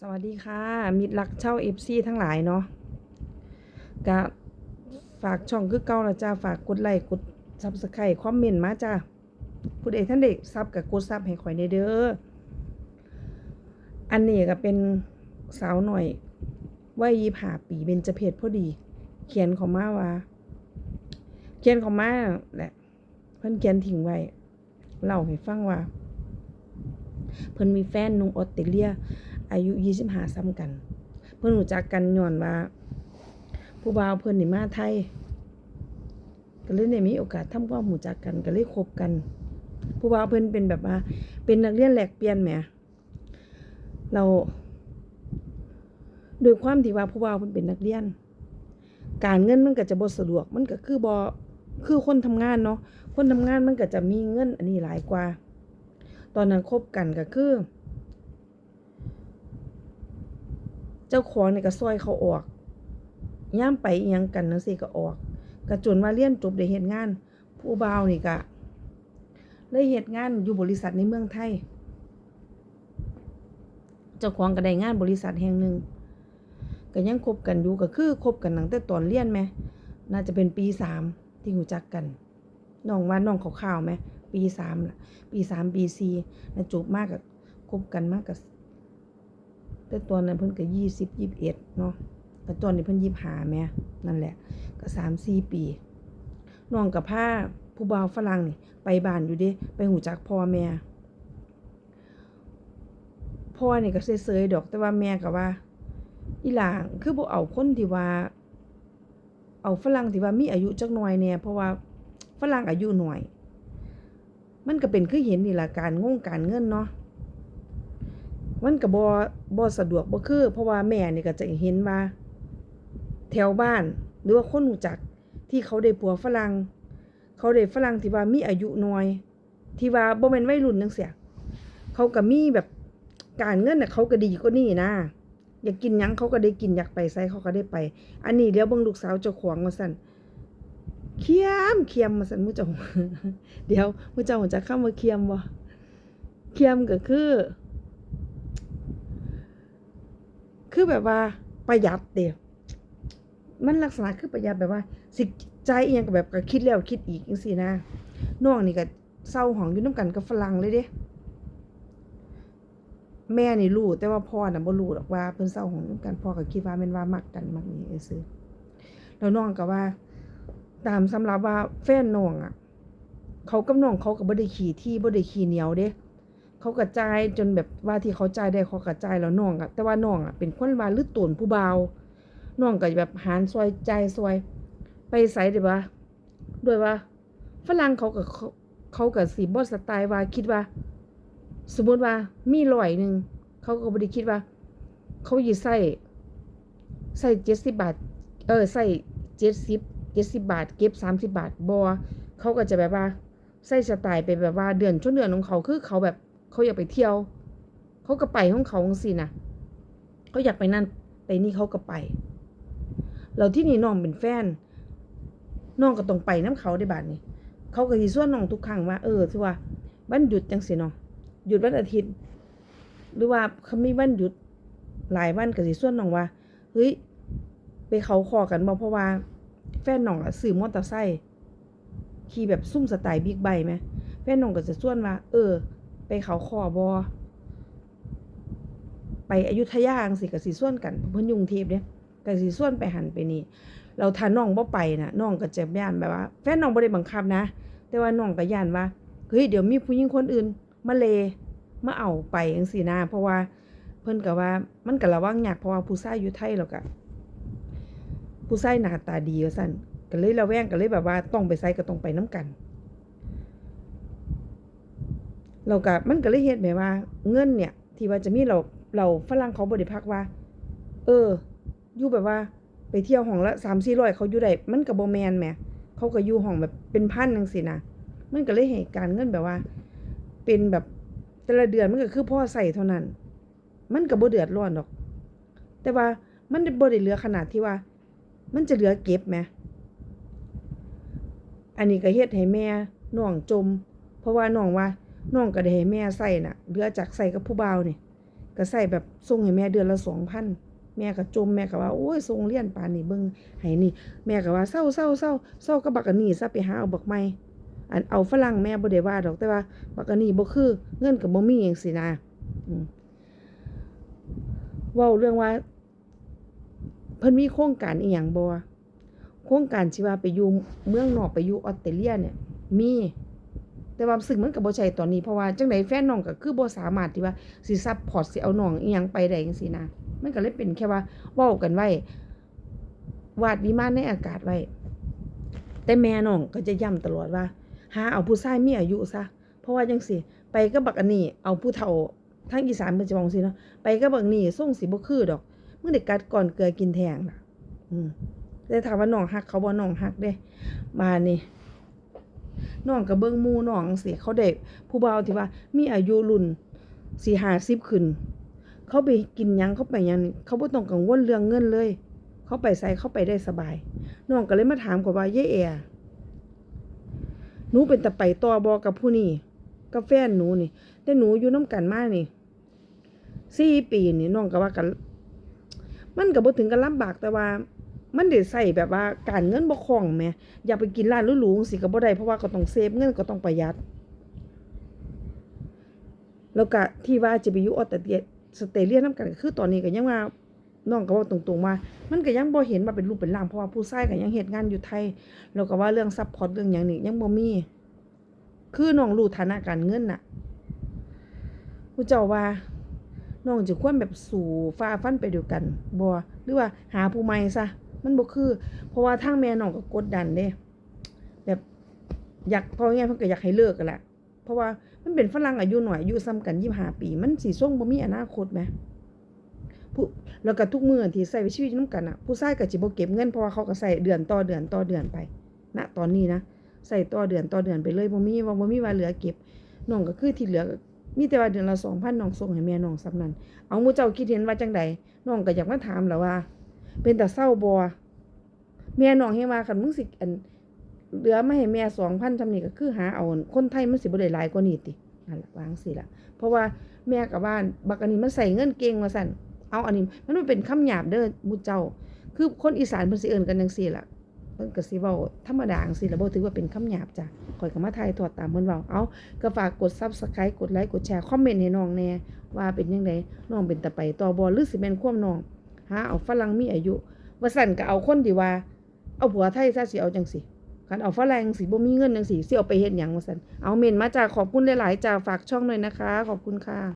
สวัสดีค่ะ มิตรรักเช่าเอฟซีทั้งหลายเนาะก็ฝากช่องคือเก่าละจ้าฝากกดไลค์กดซับสไครต์คอมเมนต์มาจ้าผู้ใดท่านเด็กซับกับกดซับให้ข่อยในเด้ออันนี้ก็เป็นสาวหน่อยวัยยี่ห้าปีเบญจเพศพอดี เขียนของมาว่า เขียนของมาแหละเพิ่นเขียนทิ้งไว้เล่าให้ฟังว่า เพิ่นมีแฟนนุ่มออสเตรเลีย อายุ25ซ้ำกัน เพิ่อนรู้จักกันย้อนว่า ผู้บ่าวเพิ่อนนี่มาไทย ก็เลยได้มีโอกาสทำความรู้จักกันก็เลยคบกัน ผู้บ่าวเพิ่อนเป็นแบบว่า เป็นนักเรียนแหลกเปลี่ยนแหมเราด้วยความที่ว่าผู้บ่าวเพิ่นเป็นนักเรียน การเงินมันก็จะบ่สะดวก มันก็คือบ่คือคนทำงานเนาะ คนทำงานมันก็จะมีเงินอันนี้หลายกว่า ตอนนั้นคบกันก็คือ เจ้าของเนี่ยก็ซอยเขาออกย่ามไปอิหยังกันจังซีก็ออกก็จนว่าเรียนจบได้เฮ็ดงาน ผู้บ่าวนี่ก็เลยเฮ็ดงานอยู่บริษัทในเมืองไทย เจ้าของก็ได้งานบริษัทแห่งหนึ่งก็ยังคบกันอยู่ก็คือคบกันตั้งแต่ตอนเรียนไหมน่าจะเป็นปีสามที่รู้จักกันน้องว่าน้องข่าวๆไหมปีสามปีสามปีสี่จบมากกับคบกันมากกับ แต่ตอนนั้นเพิ่นก็ยี่สิบยี่สิบเอ็ดเนาะแต่ตอนนี้เพิ่นยี่สิบห้าแม่นั่นแหละ ก็สามสี่ปีน้องกับผ้าผู้บ่าวฝรั่งนี่ไปบ้านอยู่ดิไปหูจักพ่อแม่พ่อนี่ก็เซยๆดอกแต่ว่าแม่ก็ว่า อีหลางคือบ่เอาคนที่ว่า เอาฝรั่งที่ว่ามีอายุจักหน่อยแน่เพราะว่าฝรั่งอายุหน่อย มันก็เป็นคือเห็นนี่ละการงงการเงินเนาะ มันก็บ่บ่สะดวกบ่คือ เพราะว่าแม่นี่ก็จะเห็นว่า แถวบ้าน หรือว่าคนรู้จักที่เขาได้ผัวฝรั่งเขาได้ฝรั่งที่ว่ามีอายุน้อย ที่ว่าบ่แม่นวัยรุ่นจังซี่เขาก็มีแบบการเงินน่ะเขาก็ดีกว่านี้นะอยากกินหยังเขาก็ได้กินอยากไปไสเขาก็ได้ไป อันนี้เดี๋ยวเบิ่งลูกสาวเจ้าของว่าซั่นเคียมเคียมมาซั่นมื้อเจ้าเดี๋ยวมื้อเจ้าจักคำว่าเคียมบ่เคียมก็คือ คือแบบว่าประหยัดเดียวมันลักษณะคือประหยัดแบบว่า สิใจเอียงกับแบบก็คิดแล้วคิดอีกจังซี่นะน้องนี่ก็เศร้าหองอยู่น้ำกันกับฝรั่งเลยเด้แม่นี่รู้แต่ว่าพ่อน่ะบ่รู้หรอกว่าเพิ่นเศร้าหองน้ำกันพ่อก็คิดว่าแม่นว่ามักกันมักนี้ซื่อแล้วน้องก็ว่า ตามสำหรับว่าแฟนน้องอะ เขากับน้องเขาก็บ่ได้ขี้ที่บ่ได้ขี้เหนียวเด้ เขากระจายจนแบบว่าที่เขาจ่ายได้เขากระจายแล้วน้องอะแต่ว่าน้องอะเป็นคนว่าลือตนผู้เบาวน้องก็แบบหารซอยใจายซอย ไปใส่ได้ว่าด้วยว่าฝรั่งเขากับเขาเขากับสีบอสไตล์ว่าคิดว่า สมมติว่ามีร้อยหนึ่งเขาก็บ่ได้คิดว่า เขาหยิใส่ใส่เจ็ดสิบบาท เออใส่เจ็ดสิบเจ็ดสิบบาท เก็บสามสิบบาทบอเขาก็จะแบบว่าใส่สไตล์ไปแบบว่าเดือนช่วงเดือนของเขาคือเขาแบบ เขาอยากไปเที่ยว เขาก็ไปของเขาสินะเขาอยากไปนั่นไปนี่เขาก็ไป เราที่นี่น้องเป็นแฟนน้องก็ต้องไปน้ำเขาได้บาทนี่เขาก็สิส่วนน้องทุกครั้งว่าเออที่ว่าวันหยุดจังสิเนาะหยุดวันอาทิตย์ หรือว่าเขามีวันหยุดหลายวันก็สิส่วนน้องว่าเฮ้ยไปเขาคอกันบ่เพราะว่าแฟนน้องอะซื้อมอเตอร์ไซค์ขี่แบบซุ่มสไตล์บิ๊กไบค์ไหมแฟนน้องก็จะส่วนว่า เออ ไปเขาคอบอไปอยุธยาจังสิกับสีส่วนกันเพิ่นยุงเทพเนี่ยกับสีส่วนไปหันไปนี่เราถ้าน้องบ่ไปน่ะน้องก็จะย่านแบบว่า แฟนน้องบ่ได้บังคับนะ แต่ว่าน้องก็ย่านว่าเฮ้ยเดี๋ยวมีผู้หญิงคนอื่นมาเลมาเอาไปจังซี่นะเพราะว่าเพิ่นก็ว่ามันก็ระวังยากเพราะว่าผู้ชายอยู่ไทยแล้วก็ผู้ชายหน้าตาดีว่าซั่นก็เลยระแวงก็เลยแบบว่าต้องไปไสก็ต้องไปนํกัน เราก็มันก็เลยเฮ็ดแบบว่า เงินเนี่ย ที่ว่าจะมีเราเราฝรั่งเขาบ่ได้พักว่า เอออยู่แบบว่าไปเที่ยวห้องละ3-400เขาอยู่ได้มันก็บ่แมนแหมเขาก็อยู่ห้องแบบเป็นพันจังซี่นะมันก็เลยให้การเงินแบบว่า เป็นแบบแต่ละเดือนมันก็คือพ่อใส่เท่านั้น มันก็บ่เดือดร้อนดอก แต่ว่ามันบ่ได้เหลือขนาดที่ว่า มันจะเหลือเก็บแหมอันนี้ก็เฮ็ดให้แม่น้องจม เพราะว่าน้องว่า น้องก็ได้ให้แม่ใส่น่ะเหลือจากใส่กับผู้บ่าวนี่ก็ใส่แบบส่งให้แม่เดือนละ2,000แม่ก็จมแม่ก็ว่าโอ้ยส่งเรียนปานนี้เบิ่งให้นี่ แม่ก็ว่าเศร้าเศร้าเศร้าเศร้ากับบักอันนี้ซะไปหาเอาบักใหม่อันเอาฝรั่งแม่บ่ได้ว่าดอกแต่ว่า บักอันนี้บ่คือเงินก็บ่มีจังซี่นะอืมเว้าเรื่องว่า เพิ่นมีโครงการอีหยังบ่โครงการที่ว่าไปอยู่เมืองนอกไปอยู่ออสเตรเลียเนี่ย มี แต่ว่าซึ่งมันก็บ่ใช่ตอนนี้เพราะว่าจังไดแฟนน้องก็คือบ่สามารถที่ว่าสิซัพพอร์ตสิเอาน้องอีหยังไปได้จังซี่นะมันก็เลยเป็นแค่ว่าเว้ากันไว้วาดวิมานในอากาศไว้ แต่แม่น้องก็จะย้ำตลอดว่า หาเอาผู้ชายมีอายุซะเพราะว่าจังซี่ไปก็บักอันนี้ เอาผู้เฒ่าทางอีสานเพิ่นจะว่าจังซี่เนาะไปก็บักนี้ส่งสิบ่คือดอกมึงได้กัดก่อนเกลือกินแทงน่ะอืมแต่ถามว่าน้องฮักเขาบ่น้องฮักเด้มานี่ น้องก็เบิ่งมูน้องจังซี่เขาได้ผู้บ่าที่ว่า มีอายุรุ่น4 50ขึ้น เขาไปกินยังเขาไปยังเขาบ่ต้องกังวลเรื่องเงินเลย เขาไปไสเขาไปได้สบายน้องก็เลยมาถามกว่าว่าเยายแอหนูเป็นตะไปต่อบ่กับผู้นี้กับแฟนหนูนี่ แต่หนูอยู่นํกันมานี่สี่ปีนี่น้องก็ว่ากัน มันก็บ่ถึงกับลำบากแต่ว่า มันได้ใช้แบบว่าการเงินบ่คล่องแหมอย่าไปกินร้านหรูๆจังซี่ก็บ่ได้เพราะว่าก็ต้องเซฟเงินก็ต้องประหยัด แล้วก็ที่ว่าจะไปอยู่ออสเตรเลียสเตเลียนํกันคือตอนนี้ก็ยังว่าน้องก็เว้าตรงๆว่ามันก็ยังบ่เห็นว่าเป็นรูปเป็นร่างเพราะว่าผู้ชายก็ยังเฮ็ดงานอยู่ไทยแล้วก็ว่าเรื่องซัพพอร์ตเรื่องหยังนี่ยังบ่มี คือน้องรู้ฐานะการเงินน่ะผู้เจ้าว่าน้องจะควรแบบสู่ฟ้าฟันไปเด้วกันบ่หรือว่าหาผู้ใหม่ซะ มันบ่คือ เพราะว่าทางแม่น้องก็กดดันเด้แบบอยากพราะงั้นเพิ่นก็อยากให้เลิกกันแหละเพราะว่ามันเป็นฝรั่งอายุน้อยอายุซ้ำกัน25ปี มันสิส่งบ่มีอนาคตแหมผู้แล้วก็ทุกมื้อที่ใช้ชีวิตนำกันน่ะ ผู้ชายก็สิบ่เก็บเงินเพราะว่าเขาก็ใช้เดือนต่อเดือนต่อเดือนไปณตอนนี้นะใช้ต่อเดือนต่อเดือนไปเลยบ่มีว่าบ่มีว่าเหลือเก็บน้องก็คือที่เหลือมีแต่ว่าเดือนละ2,000น้องส่งให้แม่น้องซำนั้น เอามูเจ้าคิดเห็นว่าจังใดน้องก็อยากมาถามแหล้วว่า เป็นแตาเศร้าบ่แม่น้องเฮ็ดว่าคันมึงสิอันเหลือมาให้แม่2,000ซำนี้ก็คือหาเอาคนไทยมันสิบ่ได้หลายกว่านี้ตินั่นละวางซี้ล่ะเพราะว่าแม่ก็ว่านบักอันนี้มันใส่เงินเก่งว่าซั่นเอาอันนี้มันบ่เป็นคำหยาบเด้อมู่เจ้า คือคนอีสานเพิ่นสิเอิ้นกันจังซี่ละเพิ่นก็สิเว้าธรรมดาจังซี่ล่ะบ่ถือว่าเป็นคำหยาบจ้ะข้อยก็มาถ่ายทอดตามเพิ่นเว้าเอาก็ฝากกด Subscribe กดไลค์กดแชร์คอมเมนต์ให้น้องแน่ว่าเป็นจังไดน้องเป็นตาไปต่อบ่หรือสิแม่นความน้อง หาเอาฝรั่งมีอายุว่าสั่นก็เอาคนดีว่า เอาผัวไทยซะสิเอาจังสิกันเอาฝรั่งสิบ่มีเงินจังซี่สิเอาไปเฮ็ดหยังว่าสั่นเอาเมนมาจากขอบคุณหลายๆจากฝากช่องหน่อยนะคะ ขอบคุณค่ะ